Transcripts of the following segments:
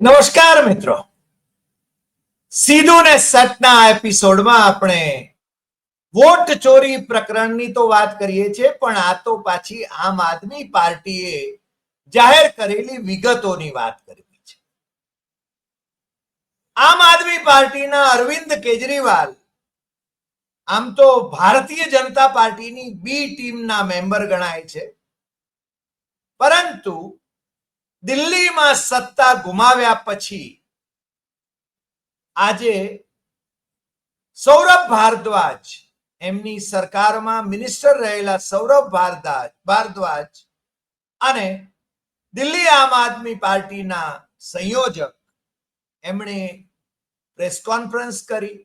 નમસ્કાર મિત્રો. સીધું ને સતના એપિસોડમાં આપણે વોટ ચોરી પ્રકરણની તો વાત કરીએ છીએ, પણ આ તો પાછી આમ આદમી પાર્ટીએ જાહેર કરેલી વિગતોની વાત કરવી છે. આમ આદમી પાર્ટીના અરવિંદ કેજરીવાલ, આમ તો ભારતીય જનતા પાર્ટીની બી ટીમના મેમ્બર ગણાય છે. પરંતુ દિલ્હીમાં સત્તા ગુમાવ્યા પછી આજે સૌરભ ભારદ્વાજ, એમની સરકારમાં મિનિસ્ટર રહેલા સૌરભ ભારદ્વાજ ભારદ્વાજ અને દિલ્હી આમ આદમી પાર્ટીના સંયોજક, એમણે પ્રેસ કોન્ફરન્સ કરી,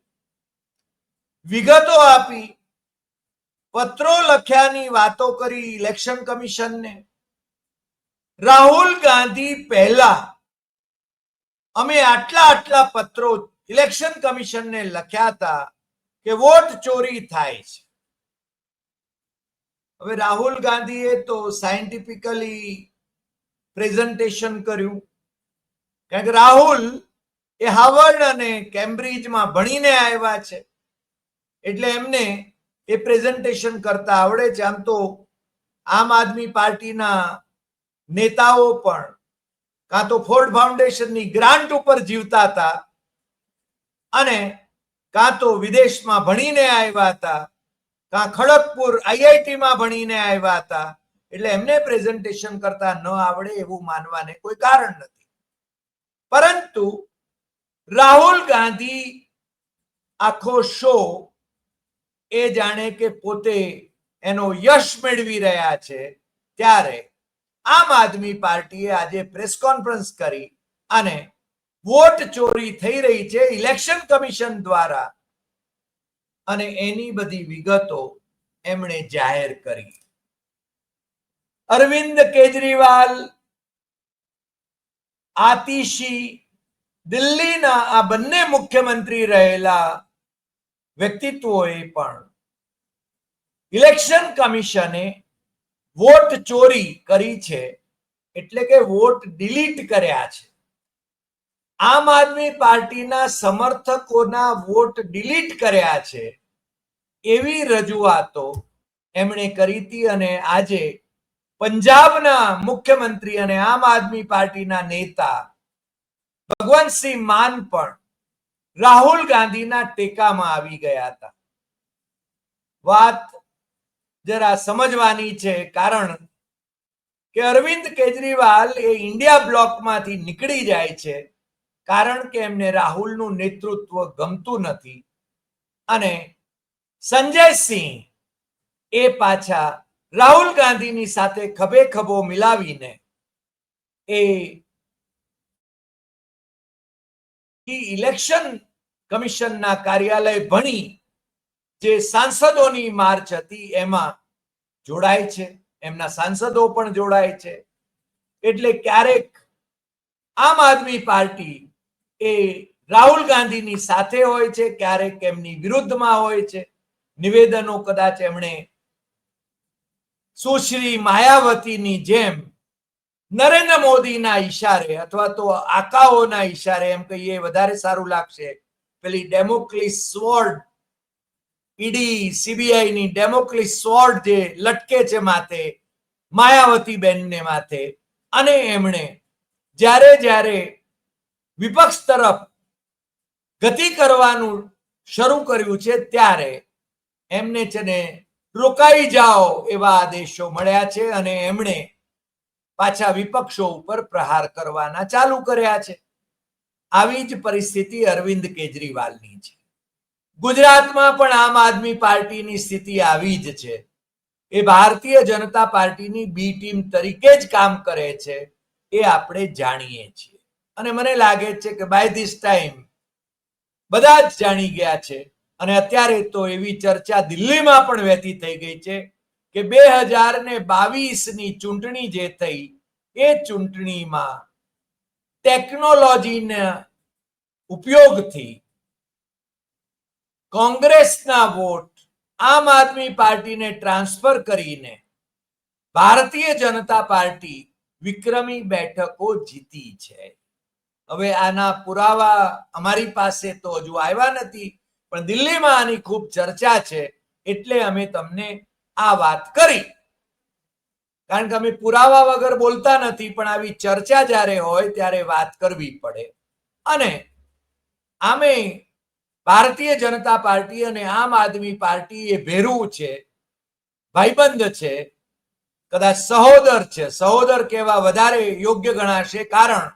વિગતો આપી, પત્રો લખ્યાની વાતો કરી ઇલેક્શન કમિશનને રાહુલ ગાંધી પહેલા અમે આટલા આટલા પત્રો ઇલેક્શન કમિશનને લખ્યા હતા કે વોટ ચોરી થાય છે. હવે રાહુલ ગાંધીએ તો સાયન્ટિફિકલી પ્રેઝન્ટેશન કર્યું. કારણ કે રાહુલ એ હાવર્ડ અને કેમ્બ્રિજમાં ભણીને આવ્યા છે. એટલે એમને એ પ્રેઝન્ટેશન કરતા આવડે છે. આમ તો આમ આદમી પાર્ટીના નેતાઓ પણ, કાં તો ફોર્ડ ફાઉન્ડેશનની ગ્રાન્ટ ઉપર જીવતા હતા અને કાં તો વિદેશમાં ભણીને આવ્યા હતા, કાં ખડગપુર આઈઆઈટીમાં ભણીને આવ્યા હતા, એટલે એમને પ્રેઝન્ટેશન કરતા ન આવડે એવું માનવાને કોઈ કારણ નથી. પરંતુ રાહુલ ગાંધી આખો શો એ જાણે કે પોતે એનો યશ મેળવી રહ્યા છે ત્યારે આમ આદમી પાર્ટીએ આજે પ્રેસ કોન્ફરન્સ કરી અને વોટ ચોરી થઈ રહી છે ઇલેક્શન કમિશન દ્વારા. અને એની બધી વિગતો એમણે જાહેર કરી. અરવિંદ કેજરીવાલ, આતિશી, દિલ્હીના આ બંને મુખ્યમંત્રી રહેલા વ્યક્તિત્વોએ પણ ઇલેક્શન કમિશને વોટ ચોરી કરી છે એટલે કે વોટ ડિલીટ કર્યા છે. આમ આદમી પાર્ટીના સમર્થકોના વોટ ડિલીટ કર્યા છે એવી રજૂઆતો એમણે કરી હતી અને આજે પંજાબના મુખ્યમંત્રી અને આમ આદમી પાર્ટીના નેતા ભગવંતસિંહ માન પણ રાહુલ ગાંધીના ટેકામાં આવી ગયા હતા. વાત જરા સમજવાની છે કારણ કે અરવિંદ કેજરીવાલ એ ઇન્ડિયા બ્લોકમાંથી નીકળી જાય છે કારણ કે એમને રાહુલનું નેતૃત્વ ગમતું નથી. અને સંજય સિંહ એ પાછા રાહુલ ગાંધીની સાથે ખભે ખભો મિલાવીને એ ઇલેક્શન કમિશનના કાર્યાલય ભણી જે સાંસદોની માર્ચ હતી એમાં જોડાય છે, એમના સાંસદો પણ જોડાય છે. એટલે ક્યારેક આમ આદમી પાર્ટી એ રાહુલ ગાંધીની સાથે હોય છે, ક્યારેક એમની વિરુદ્ધમાં હોય છે. નિવેદનો કદાચ એમણે સુશ્રી માયાવતીની જેમ નરેન્દ્ર મોદીના ઈશારે અથવા તો આકાઓના ઈશારે એમ કહીએ વધારે સારું લાગશે. પેલી ડેમોક્લિસ સ્વોર્ડ ઈડી સીબીઆઈ ની ડેમોક્લિસ સ્વોર્ડ જે લટકે છે માથે માયાવતી બેનને માથે, અને એમણે જ્યારે જ્યારે વિપક્ષ તરફ ગતિ કરવાનું શરૂ કર્યું છે, ત્યારે એમને છે ને રોકાઈ જાઓ એવા આદેશો મળ્યા છે અને એમણે પાછા વિપક્ષો ઉપર પ્રહાર કરવાના ચાલુ કર્યા છે. આવી જ પરિસ્થિતિ અરવિંદ કેજરીવાલની છે. ગુજરાતમાં પણ આમ આદમી પાર્ટીની સ્થિતિ આવી જ છે. એ ભારતીય જનતા પાર્ટીની બી ટીમ તરીકે જ કામ કરે છે એ આપણે જાણીએ છીએ. અને મને લાગે છે કે બાય ધીસ ટાઈમ બધા જ જાણી ગયા છે. અને અત્યારે તો એવી ચર્ચા દિલ્હીમાં પણ વહેતી થઈ ગઈ છે કે બે હજાર ને બાવીસની ચૂંટણી જે થઈ, એ ચૂંટણીમાં ટેકનોલોજીના ઉપયોગથી કોંગ્રેસના વોટ આમ આદમી પાર્ટીને ટ્રાન્સફર કરીને ભારતીય જનતા પાર્ટી વિક્રમી બેઠકો જીતી છે. હવે આના પુરાવા અમારી પાસે તો હજુ આવ્યા નથી, પણ દિલ્હીમાં આની ખૂબ ચર્ચા છે એટલે અમે તમને આ વાત કરી. કારણ કે અમે પુરાવા વગર બોલતા નથી, પણ આવી ચર્ચા જ્યારે હોય ત્યારે વાત કરવી પડે. અને આમે ભારતીય જનતા પાર્ટી અને આમ આદમી પાર્ટી એ ભેરું છે, ભાઈબંધ છે, કદાચ સહોદર છે. સહોદર કહેવા વધારે યોગ્ય ગણાશે કારણ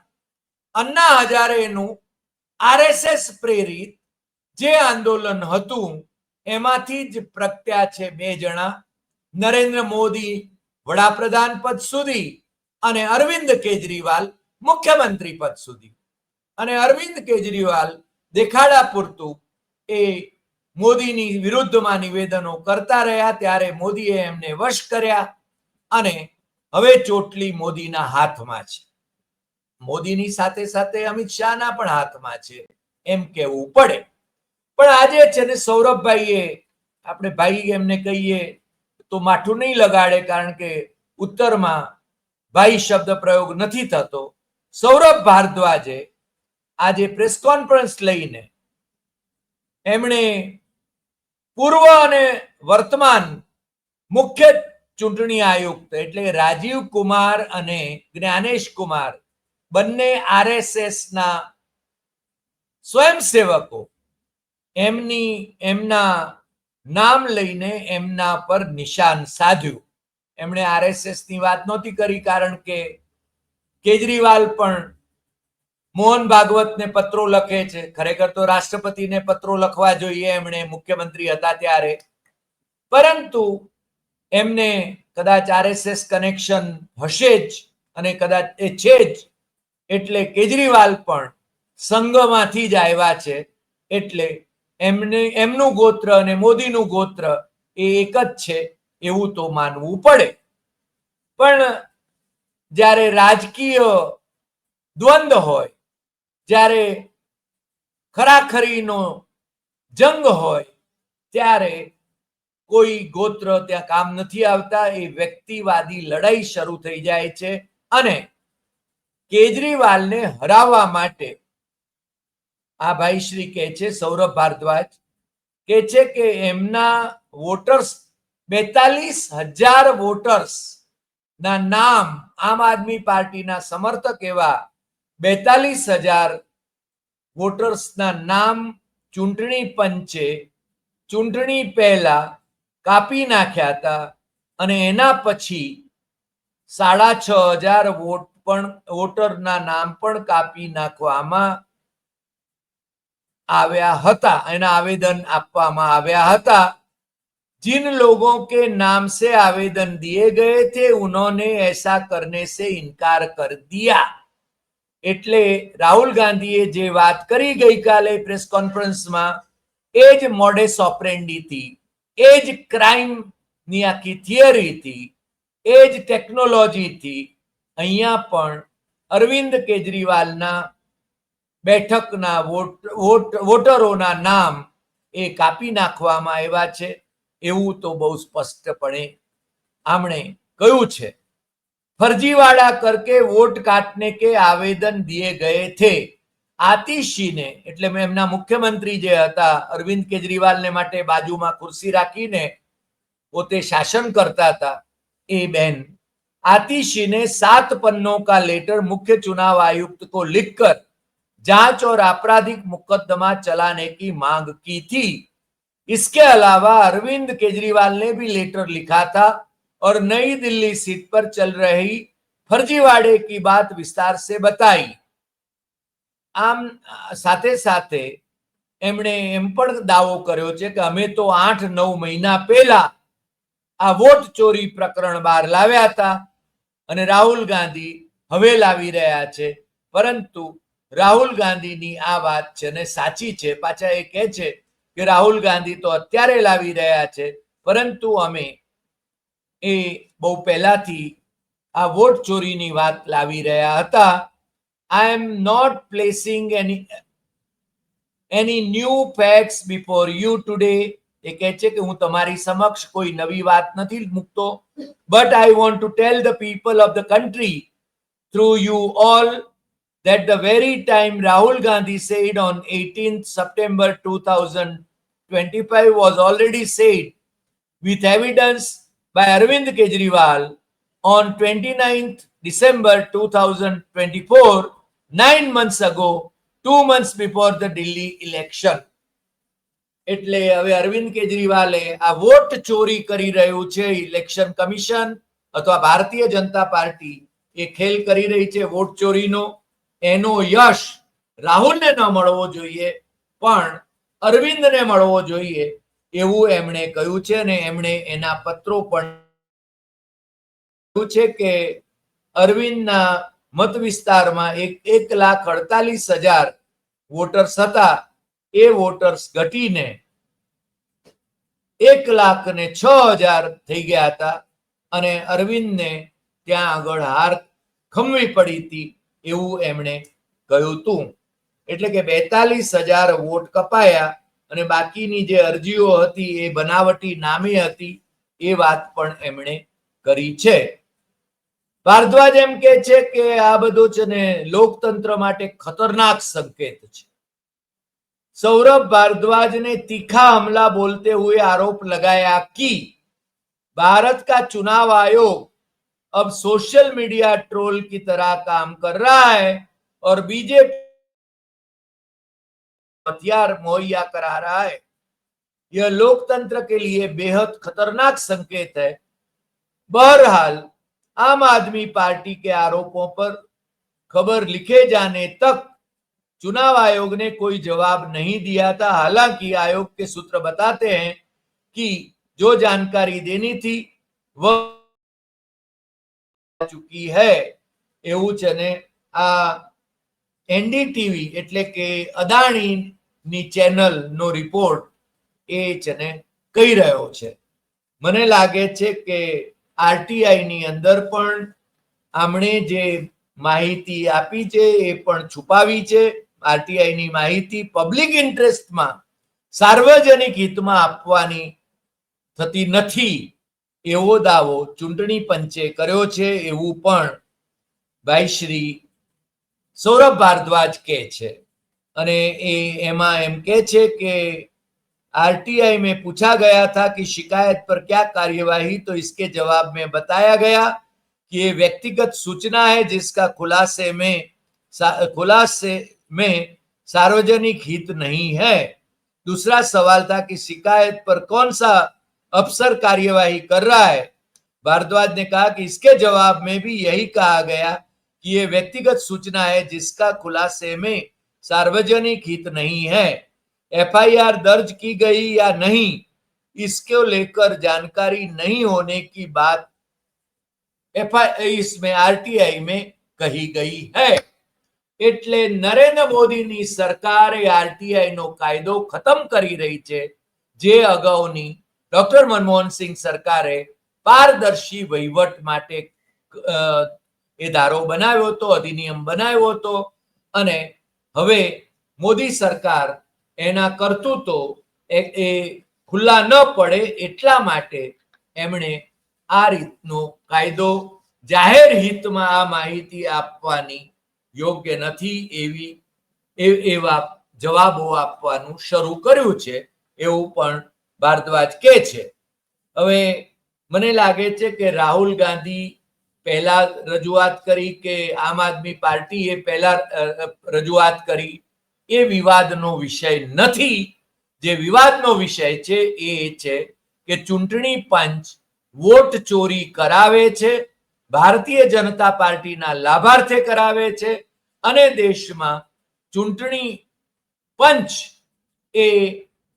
અન્ના હજારેનું આરએસએસ પ્રેરિત જે આંદોલન હતું, એમાંથી જ પ્રગટ્યા છે બે જણા, નરેન્દ્ર મોદી વડાપ્રધાન પદ સુધી અને અરવિંદ કેજરીવાલ મુખ્યમંત્રી પદ સુધી. અને અરવિંદ કેજરીવાલ દેખાડા પૂરતું એ મોદીની વિરુદ્ધમાં નિવેદનો કરતા રહ્યા ત્યારે મોદીએ એમને વશ કર્યા અને હવે ચોટલી મોદીના હાથમાં છે. મોદીની સાથે સાથે અમિત શાહના પણ હાથમાં છે, એમ કહેવું પડે. પણ આજે છે ને સૌરભભાઈએ, આપણે ભાઈ એમને કહીએ તો માઠું નહીં લગાડે કારણ કે ઉત્તરમાં ભાઈ શબ્દ પ્રયોગ નથી થતો. સૌરભ ભારદ્વાજે આજે પ્રેસ કોન્ફરન્સ લઈને એમણે પૂર્વ અને વર્તમાન મુખ્ય ચૂંટણી આયુક્ત એટલે રાજીવ કુમાર અને જ્ઞાનેશ કુમાર બંને આરએસએસ ના સ્વયંસેવકો એમની, એમના નામ લઈને એમના પર નિશાન સાધ્યું. એમણે આરએસએસની વાત નહોતી કરી કારણ કે કેજરીવાલ પણ મોહન ભાગવતને પત્રો લખે છે. ખરેખર તો રાષ્ટ્રપતિને પત્રો લખવા જોઈએ એમણે, મુખ્યમંત્રી હતા ત્યારે. પરંતુ એમને કદાચ આરએસએસ કનેક્શન હશે જ અને કદાચ એ છે જ. એટલે કેજરીવાલ પણ સંઘમાંથી જ આવ્યા છે. એટલે એમને, એમનું ગોત્ર અને મોદીનું ગોત્ર એ એક જ છે એવું તો માનવું પડે. પણ જ્યારે રાજકીય દ્વંદ હોય જ્યારે ખરાખરીનો જંગ હોય, ત્યારે કોઈ ગોત્ર ત્યાં કામ નથી આવતા, એ વ્યક્તિવાદી લડાઈ શરૂ થઈ જાય છે અને કેજરીવાલને હરાવવા માટે આ ભાઈ શ્રી કહે છે, સૌરભ ભારદ્વાજ કે છે કે એમના વોટર્સ, બેતાલીસ હજાર વોટર્સ ના નામ આમ આદમી પાર્ટીના સમર્થક એવા બેતાલીસ હજાર વોટર્સના નામ ચૂંટણી પંચે ચૂંટણી પહેલા કાપી નાખ્યા હતા અને એના પછી સાડા છ હજાર વોટ પણ વોટરના નામ પણ કાપી નાખવામાં આવ્યા હતા એના આવેદન આપવામાં આવ્યા હતા जिन लोगों के नाम से आवेदन दिए गए थे उन्होंने ऐसा करने से इनकार कर दिया એટલે રાહુલ ગાંધીએ જે વાત કરી ગઈકાલે પ્રેસ કોન્ફરન્સમાં એ જ મોડેસ ઓપરેન્ડી હતી, એ જ ક્રાઇમની આખી થિયરી હતી, એ જ ટેકનોલોજી હતી. અહીંયા પણ અરવિંદ કેજરીવાલના બેઠકના વોટ, વોટરોના નામ એ કાપી નાખવામાં આવ્યા છે. એવું તો બહુ સ્પષ્ટપણે આમણે કહ્યું છે. फर्जीवाड़ा करके वोट काटने के आवेदन दिए गए थे આતિશીને એટલે મેં એમના મુખ્યમંત્રી જે હતા અરવિંદ કેજરીવાલને માટે બાજુમાં ખુરશી રાખીને પોતે શાસન કરતા હતા એ બેન આતિશીને સાત પન્નો કા લેટર મુખ્ય ચુનાવ आयुक्त को लिखकर जांच और आपराधिक मुकदमा चलाने की मांग की थी इसके अलावा अरविंद केजरीवाल ने भी लेटर लिखा था और नई दिल्ली सीट पर चल रही फर्जीवाड़े की बात विस्तार से बताई આમ સાથે સાથે એમણે એમ પણ દાવો કર્યો છે કે અમે તો આઠ નવ મહિના પહેલા આ વોટ ચોરી પ્રકરણ બહાર લાવ્યા હતા અને રાહુલ ગાંધી હવે લાવી રહ્યા છે પરંતુ રાહુલ ગાંધીની આ વાત છે ને સાચી છે પાછા એ કહે છે કે રાહુલ ગાંધી તો અત્યારે લાવી રહ્યા છે પરંતુ અમે એ બહુ પહેલાથી આ વોટ ચોરીની વાત લાવી રહ્યા હતા. I am not placing any any new facts before you today એ કહે છે કે હું તમારી સમક્ષ કોઈ નવી વાત નથી મૂકતો. But I want to tell the people of the country through you all that the very time Rahul Gandhi said on 18th September 2025 was already said, with evidence by Arvind Kejriwal on 29th December 2024, nine months ago, two months before the Delhi election. એટલે હવે અરવિંદ કેજરીવાલે આ vote ચોરી કરી રહ્યું છે election commission અથવા Bharatiya Janata party એ ખેલ કરી રહી છે વોટ ચોરીનો એનો યશ રાહુલને ન મળવો જોઈએ પણ અરવિંદને મળવો જોઈએ એવું એમણે કહ્યું છે અને એમણે એના પત્રો પણ છે કે અરવિંદના મત વિસ્તારમાં એક એક લાખ અડતાલીસ હજાર વોટર્સ હતા. એ વોટર્સ ઘટીને એક લાખ ને છ હજાર થઈ ગયા હતા અને અરવિંદને ત્યાં આગળ હાર ખમવી પડી હતી એવું એમણે કહ્યું હતું. એટલે કે બેતાલીસ હજાર વોટ કપાયા અને બાકીની જે અરજીઓ હતી એ બનાવટી નામે હતી એ વાત પણ એમણે કરી છે ભારદ્વાજ એમ કે છે કે આ બધું છે ને લોકતંત્ર માટે ખતરનાક સંકેત છે सौरभ भारद्वाज ने तीखा हमला बोलते हुए आरोप लगाया कि भारत का चुनाव आयोग अब सोशल मीडिया ट्रोल की तरह काम कर रहा है और बीजेपी हथियार मुहैया करा रहा है यह लोकतंत्र के लिए बेहद खतरनाक संकेत है बहरहाल आम आदमी पार्टी के आरोपों पर खबर लिखे जाने तक चुनाव आयोग ने कोई जवाब नहीं दिया था हालांकि आयोग के सूत्र बताते हैं कि जो जानकारी देनी थी वह ચૂકી હૈ એવું છે ને આ એનડીટીવી એટલે કે અદાણીની નો રિપોર્ટ એ છે કહી રહ્યો છે. મને લાગે છે કે આરટીઆઈ ની અંદર પણ આમણે જે માહિતી આપી છે એ પણ છુપાવી છે. આરટીઆઈ ની માહિતી પબ્લિક ઇન્ટરેસ્ટમાં સાર્વજનિક હિતમાં આપવાની થતી નથી એવો દાવો ચૂંટણી પંચે કર્યો છે એવું પણ ભાઈ શ્રી સૌરભ ભારદ્વાજ કહે છે. અને એ એમાં એમ કે છે કે आरटीआई में पूछा गया था कि शिकायत पर क्या कार्यवाही तो इसके जवाब में बताया गया कि ये व्यक्तिगत सूचना है जिसका खुलासे में सा- खुलासे में सार्वजनिक हित नहीं है दूसरा सवाल था कि शिकायत पर कौन सा अफसर कार्यवाही कर रहा है भारद्वाज ने कहा कि इसके जवाब में भी यही कहा गया कि ये व्यक्तिगत सूचना है जिसका खुलासे में सार्वजनिक हित नहीं है एफआईआर दर्ज की गई या नहीं इसको लेकर जानकारी नहीं होने की बात एफआई इसमें आरटीआई में कही गई है એટલે નરેન્દ્ર મોદીની સરકારે આરટીઆઈ નો કાયદો ખતમ કરી રહી છે જે અગાઉની ડોક્ટર મનમોહન સિંહ સરકારે પારદર્શી વહીવટ માટે અ, એ ધારો બનાવ્યો હતો અધિનિયમ બનાવ્યો હતો અને હવે મોદી સરકાર એના કરતૂતો એ ખુલ્લા ન પડે એટલા માટે એમણે આ રીતનો કાયદો જાહેર હિતમાં આ માહિતી આપવાની યોગ્ય નથી એવી એવા જવાબો આપવાનું શરૂ કર્યું છે એવું પણ ભારદ્વાજ કહે છે. હવે મને લાગે છે કે રાહુલ ગાંધી પહેલા રજૂઆત કરી કે આમ આદમી પાર્ટીએ પહેલા રજૂઆત કરી. એ વિવાદનો વિષય નથી. જે વિવાદનો વિષય છે એ છે કે ચૂંટણી પંચ વોટ ચોરી કરાવે છે, ભારતીય જનતા પાર્ટીના લાભાર્થે કરાવે છે અને દેશમાં ચૂંટણી પંચ એ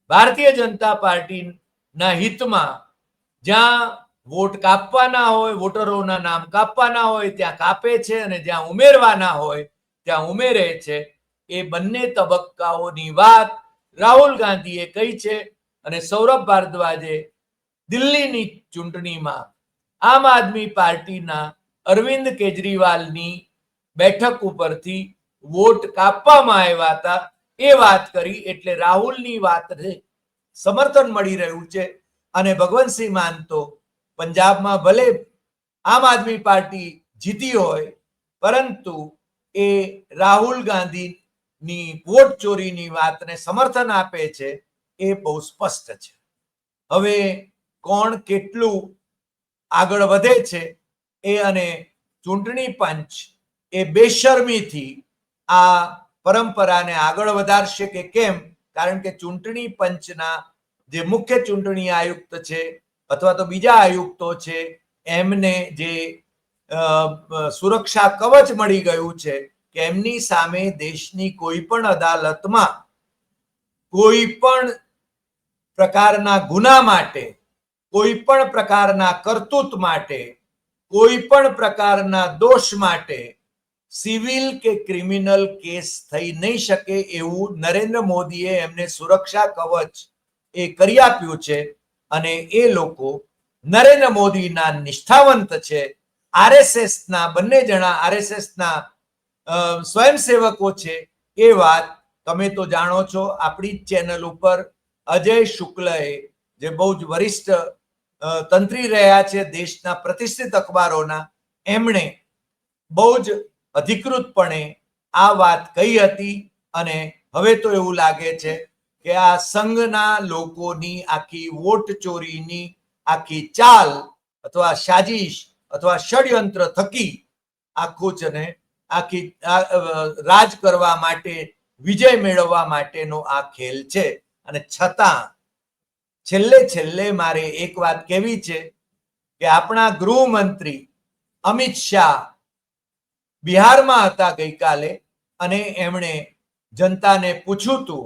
ભારતીય જનતા પાર્ટીના હિતમાં જ્યાં વોટ કાપવાના હોય, વોટરોના નામ કાપવાના હોય, ત્યાં કાપે છે અને જ્યાં ઉમેરવાના હોય, ત્યાં ઉમેરે છે. એ બંને તબક્કાઓની વાત રાહુલ ગાંધીએ કહી છે અને સૌરભ ભારદ્વાજે દિલ્હીની ચૂંટણીમાં આમ આદમી પાર્ટીના અરવિંદ કેજરીવાલની બેઠક ઉપરથી વોટ કાપવામાં આવ્યા હતા. એ વાત કરી એટલે રાહુલની વાતને સમર્થન મળી રહ્યું છે. અને ભગવંતસિંહ માન તો પંજાબમાં ભલે આમ આદમી પાર્ટી જીતી હોય, પરંતુ એ રાહુલ ગાંધીની વોટ ચોરીની વાતને સમર્થન આપે છે, એ બહુ સ્પષ્ટ છે. હવે કોણ કેટલું આગળ વધે છે, એ અને ચૂંટણી પંચ એ બેશરમીથી આ પરંપરાને આગળ વધારશે કે કેમ? કારણ કે ચૂંટણી પંચના જે મુખ્ય ચૂંટણી આયુક્ત છે અથવા તો બીજા આયુક્તો છે, એમને જે સુરક્ષા કવચ મળી ગયું છે, કે એમની સામે દેશની કોઈ પણ અદાલતમાં કોઈ પણ પ્રકારના ગુના માટે, કોઈ પણ પ્રકારના કરતૂત માટે, કોઈ પણ પ્રકારના દોષ માટે સિવિલ કે ક્રિમિનલ કેસ થઈ નહીં શકે એવું નરેન્દ્ર મોદીએ એમને સુરક્ષા કવચ એ કરી આપ્યું છે. અને એ લોકો નરેન્દ્ર મોદીના નિષ્ઠાવંત છે. આરએસએસ ના બંને જણા આરએસએસ ના સ્વયંસેવકો છે. એ વાત તમે તો જાણો છો. આપણી ચેનલ ઉપર અજય શુક્લએ જે બહુ જ વરિષ્ઠ તંત્રી રહ્યા છે દેશના પ્રતિષ્ઠિત અખબારોના, એમણે બહુ જ અધિકૃતપણે આ વાત કહી હતી અને હવે તો એવું લાગે છે કે આ સંઘના લોકોની આખી વોટ ચોરીની આખી ચાલ અથવા સાજિશ અથવા ષડયંત્ર થકી આખું છે ને આખી રાજ કરવા માટે, વિજય મેળવવા માટેનો આ ખેલ છે. અને છતાં છેલ્લે છેલ્લે મારે એક વાત કહેવી છે કે આપણા ગૃહમંત્રી અમિત શાહ બિહારમાં હતા ગઈકાલે અને એમણે જનતાને પૂછ્યું હતું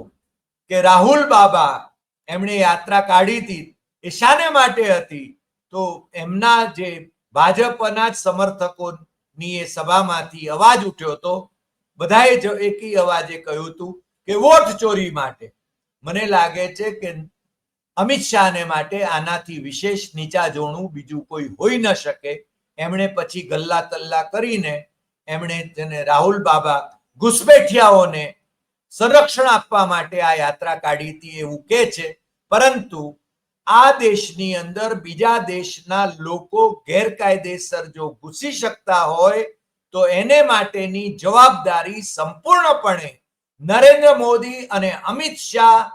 કે રાહુલ બાબા એમણે યાત્રા કાઢી હતી. એ શાને માટે હતી? તો એમના જે ભાજપના જ સમર્થકોની એ સભામાંથી અવાજ ઉઠ્યો હતો. બધાએ જ એકી અવાજે કહ્યું હતું કે વોટ ચોરી માટે. મને લાગે છે કે અમિત શાહને માટે આનાથી વિશેષ નીચા જોણું બીજું કોઈ હોઈ ન શકે. એમણે પછી ગલ્લા તલ્લા કરીને એમણે તેને રાહુલ બાબા ઘુસપેઠિયાઓને સંરક્ષણ આપવા માટે આ યાત્રા કાઢી હતી એવું કે છે. પરંતુ આ દેશની અંદર બીજા દેશના લોકો ગેરકાયદેસર જો ઘૂસી શકતા હોય તો એને માટેની જવાબદારી સંપૂર્ણપણે નરેન્દ્ર મોદી અને અમિત શાહ,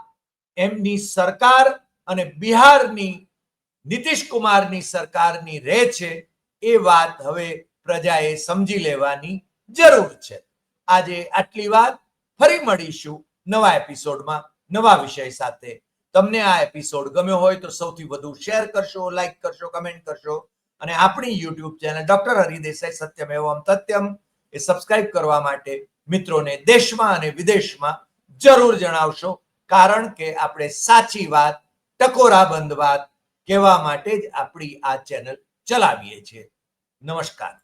એમની સરકાર અને બિહારની નીતિશ કુમારની સરકારની રહે છે એ વાત હવે પ્રજાએ સમજી લેવાની જરૂર છે. આજે આટલી વાત. ફરી મળીશું નવા એપિસોડમાં નવા વિષય સાથે. તમને આ એપિસોડ ગમ્યો હોય તો સૌથી વધુ શેર કરશો, લાઈક કરશો, કમેન્ટ કરશો. અને આપણી યુટ્યુબ ચેનલ ડોક્ટર હરિદેસાઈ સત્યમ એવમ તત્યમ એ સબસ્ક્રાઇબ કરવા માટે મિત્રોને દેશમાં અને વિદેશમાં જરૂર જણાવશો. કારણ કે આપણે સાચી વાત ટકોરાબંધ વાત કહેવા માટે જ આપણી આ ચેનલ ચલાવીએ છીએ. નમસ્કાર.